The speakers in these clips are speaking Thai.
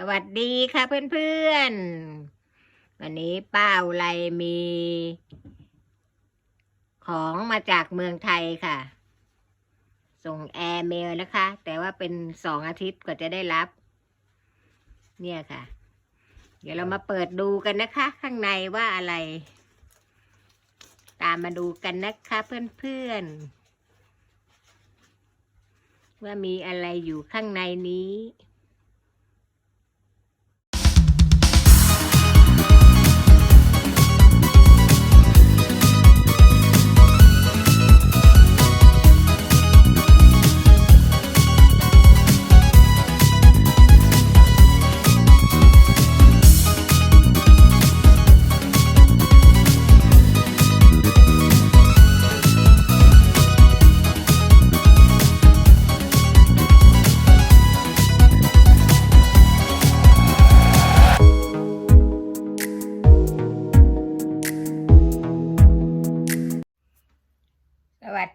สวัสดีค่ะเพื่อนๆ วันนี้ป้าอุไรมี ของมาจากเมืองไทยค่ะ ส่งแอร์เมลนะคะ แต่ว่าเป็นสองอาทิตย์กว่าจะได้รับ เนี่ยค่ะ เดี๋ยวเรามาเปิดดูกันนะคะ ข้างในว่าอะไร ตามมาดูกันนะคะเพื่อนๆ ว่ามีอะไรอยู่ข้างในนี้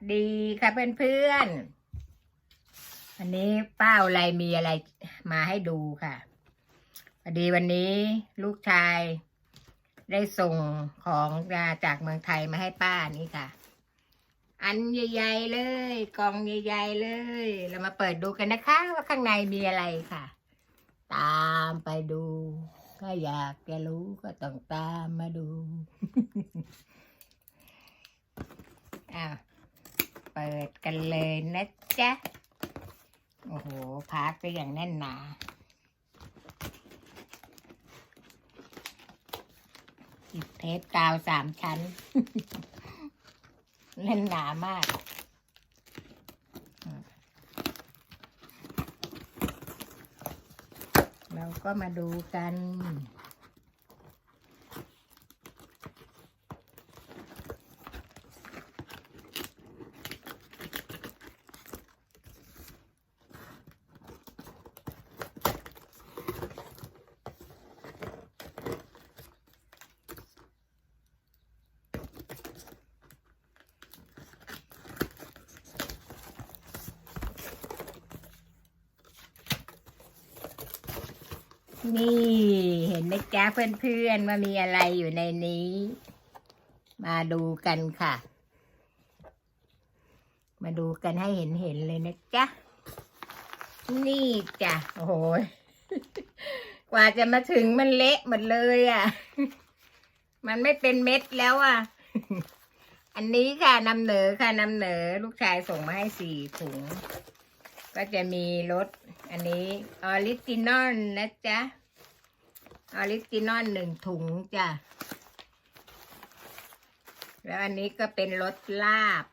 ดีค่ะเพื่อนๆวันนี้ป้าอะไรมีอะไรมาให้ดูค่ะพอดีวันนี้ลูกชาย ได้ส่งของมาจากเมืองไทยมาให้ป้านี่ค่ะ อันใหญ่ๆเลย กล่องใหญ่ๆเลย เรามาเปิดดูกันนะคะ ว่าข้างในมีอะไรค่ะ ตามไปดูก็อยากจะรู้ก็ต้องตามมาดู อ้าว เปิดกันเลยนะจ๊ะ โอ้โหพักไปอย่างแน่นหนาติดเทปกาวสามชั้น แน่นหนามากเราก็มาดูกัน นี่เห็นไหมจ๊ะเพื่อนๆว่ามีอะไรอยู่ในนี้ มาดูกันค่ะ มาดูกันให้เห็นเห็นๆเลยนะจ๊ะนี่จ้ะโอ้โหกว่าจะมาถึงมันเละหมดเลยอะ่ะ มันไม่เป็นเม็ดแล้วอะ่ะ อันนี้ค่ะนำเหนอค่ะนำเหนอลูกชายส่งมาให้สี่ถุง ก็จะมีรสอันนี้ออริจินอลนะจ๊ะออริจินอลหนึ่งถุงจ้ะ แล้วอันนี้ก็เป็นรสลาบ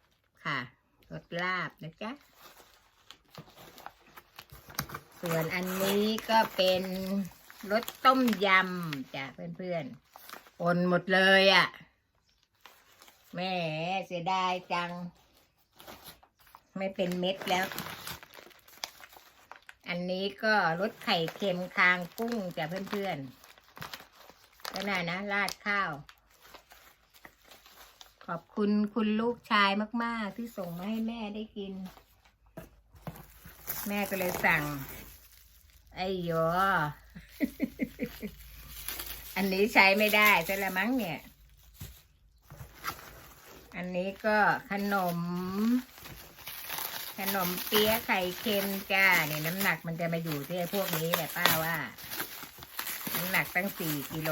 ค่ะรสลาบนะจ๊ะ ส่วนอันนี้ก็เป็นรสต้มยำจ้ะเพื่อนๆปนหมดเลยอะ่ะแม่เสียดายจัง ไม่เป็นเม็ดแล้ว อันนี้ก็รสไข่เค็มคางกุ้งจ้ะเพื่อนๆก็น่านะราดข้าว ขอบคุณคุณลูกชายมาก ๆ ที่ส่งมาให้แม่ได้กิน แม่ก็เลยสั่ง ไอ้ยออันนี้ใช้ไม่ได้ใช่ละมั้งเนี่ย อันนี้ก็ขนม ขนมเปี๊ยะไข่เค็มจ้าเนี่ยน้ำหนักมันจะมาอยู่ที่พวกนี้แหละป้าว่า น้ำหนักตั้งสี่กิโล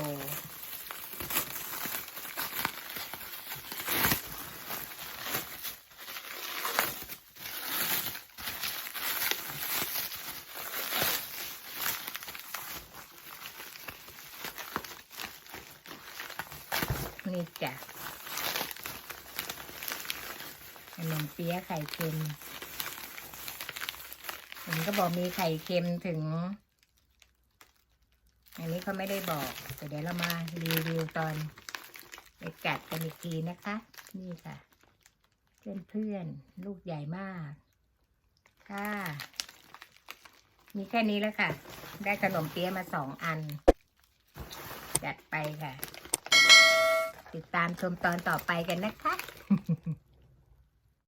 นี่จ้ะขนมเปี๊ยะไข่เค็ม มันก็บอกมีไข่เค็มถึง อันนี้เขาไม่ได้บอกแต่เดี๋ยวเรามารีวิวตอนไปกัดกันอีกทีนะคะ นี่ค่ะ เพื่อนเพื่อนลูกใหญ่มาก ค่ะ มีแค่นี้แล้วค่ะ ได้ขนมเปี๊ยะมาสองอัน จัดไปค่ะ ติดตามชมตอนต่อไปกันนะคะ